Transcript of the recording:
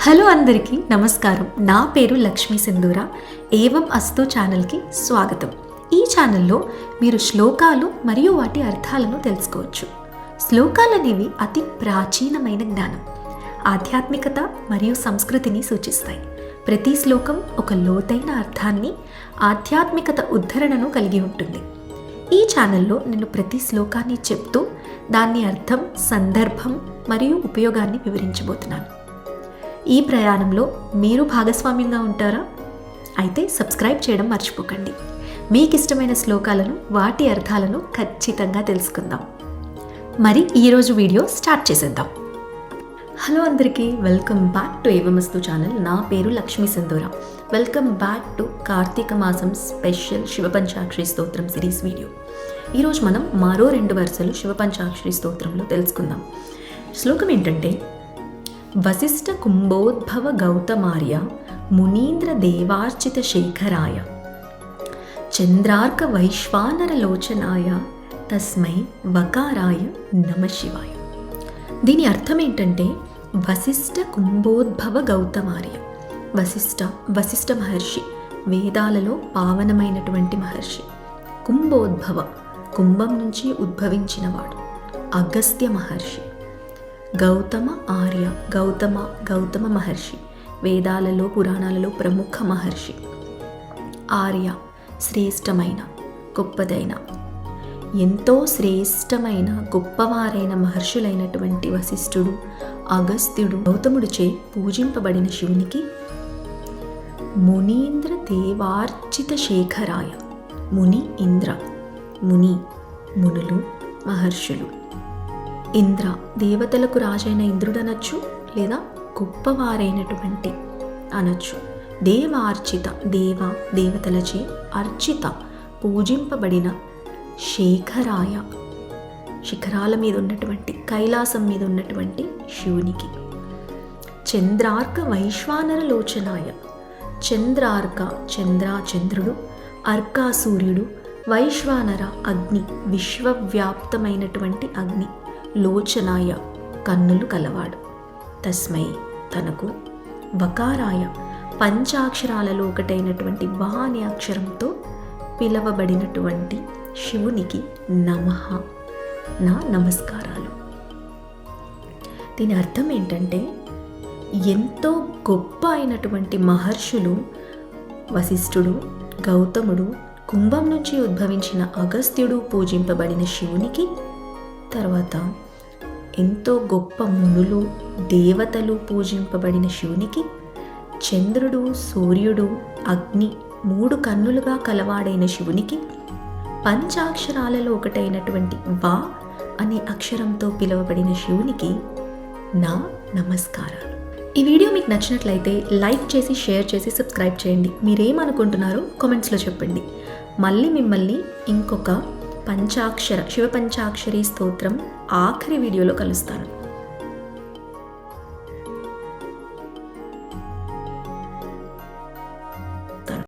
Hello అందరికీ నమస్కారం. నా పేరు లక్ష్మీ సింధూర. ఏవం అస్తు ఛానల్కి స్వాగతం. ఈ ఛానల్లో మీరు శ్లోకాలు మరియు వాటి అర్థాలను తెలుసుకోవచ్చు. శ్లోకాలు అనేవి అతి ప్రాచీనమైన జ్ఞానం. ఆధ్యాత్మికత మరియు సంస్కృతిని సూచిస్తాయి. ప్రతి శ్లోకం ఒక లోతైన అర్థాన్ని ఆధ్యాత్మికత ఉద్ధరణను కలిగి ఉంటుంది. ఈ ఛానల్లో నేను ప్రతి శ్లోకాన్ని చెప్తూ దాని అర్థం సందర్భం మరియు ఉపయోగాన్ని వివరించబోతున్నాను. ఈ ప్రయాణంలో మీరు భాగస్వామ్యంగా ఉంటారా? అయితే సబ్స్క్రైబ్ చేయడం మర్చిపోకండి. మీకు ఇష్టమైన శ్లోకాలను వాటి అర్థాలను ఖచ్చితంగా తెలుసుకుందాం. మరి ఈరోజు వీడియో స్టార్ట్ చేసేద్దాం. హలో అందరికీ welcome back to Evamastu channel. నా పేరు లక్ష్మీ సింధూర. వెల్కమ్ బ్యాక్ టు కార్తీక మాసం స్పెషల్ శివపంచాక్షరి స్తోత్రం సిరీస్ వీడియో. ఈరోజు మనం మరో రెండు వరుసలు శివపంచాక్షరి స్తోత్రంలో తెలుసుకుందాం. శ్లోకం ఏంటంటే వశిష్ఠ కుంభోద్భవ గౌతమార్య మునీంద్ర దేవార్చిత శేఖరాయ. చంద్రార్క వైశ్వానర లోచనాయ తస్మై వకారాయ నమశివాయ దీని అర్థం ఏంటంటే వశిష్ఠ కుంభోద్భవ గౌతమార్య. వశిష్ఠ వశిష్ఠ మహర్షి వేదాలలో పావనమైనటువంటి మహర్షి. కుంభోద్భవ కుంభం నుంచి ఉద్భవించినవాడు. అగస్త్య మహర్షి. గౌతమ ఆర్య గౌతమ గౌతమ మహర్షి వేదాలలో పురాణాలలో ప్రముఖ మహర్షి. ఆర్య శ్రేష్టమైన గొప్పదైన. ఎంతో శ్రేష్టమైన గొప్పవారైన మహర్షులైనటువంటి వశిష్ఠుడు అగస్త్యుడు గౌతముడిచే పూజింపబడిన శివునికి మునీంద్ర దేవార్చిత శేఖరాయ ముని ఇంద్ర ముని మునులు మహర్షులు. ఇంద్ర దేవతలకు రాజైన ఇంద్రుడు అనొచ్చు లేదా గొప్పవారైనటువంటి అనొచ్చు. దేవార్చిత దేవ దేవతలచే అర్చిత పూజింపబడిన శేఖరాయ శిఖరాల మీద ఉన్నటువంటి కైలాసం మీద ఉన్నటువంటి శివునికి. చంద్రార్క వైశ్వానర లోచనాయ. చంద్రార్క చంద్ర చంద్రుడు అర్కా సూర్యుడు వైశ్వానర అగ్ని విశ్వవ్యాప్తమైనటువంటి అగ్ని. లోచనాయ కన్నులు కలవాడు. తస్మై తనకు వకారాయ పంచాక్షరాలలో ఒకటైనటువంటి వా అనే అక్షరంతో పిలవబడినటువంటి శివునికి నమః. నా నమస్కారాలు. దీని అర్థం ఏంటంటే ఎంతో గొప్ప అయినటువంటి మహర్షులు వశిష్ఠుడు గౌతముడు కుంభం నుంచి ఉద్భవించిన అగస్త్యుడు పూజింపబడిన శివునికి తర్వాత ఎంతో గొప్ప మునులు దేవతలు పూజింపబడిన శివునికి చంద్రుడు సూర్యుడు అగ్ని మూడు కన్నులుగా కలవాడైన శివునికి పంచాక్షరాలలో ఒకటైనటువంటి వా అనే అక్షరంతో పిలువబడిన శివునికి నా నమస్కారాలు. ఈ వీడియో మీకు నచ్చినట్లయితే లైక్ చేసి షేర్ చేసి సబ్స్క్రైబ్ చేయండి. మీరేమనుకుంటున్నారో కామెంట్స్లో చెప్పండి. మళ్ళీ మిమ్మల్ని ఇంకొక పంచాక్షర శివ పంచాక్షరి స్తోత్రం ఆఖరి వీడియోలో కలుస్తాను.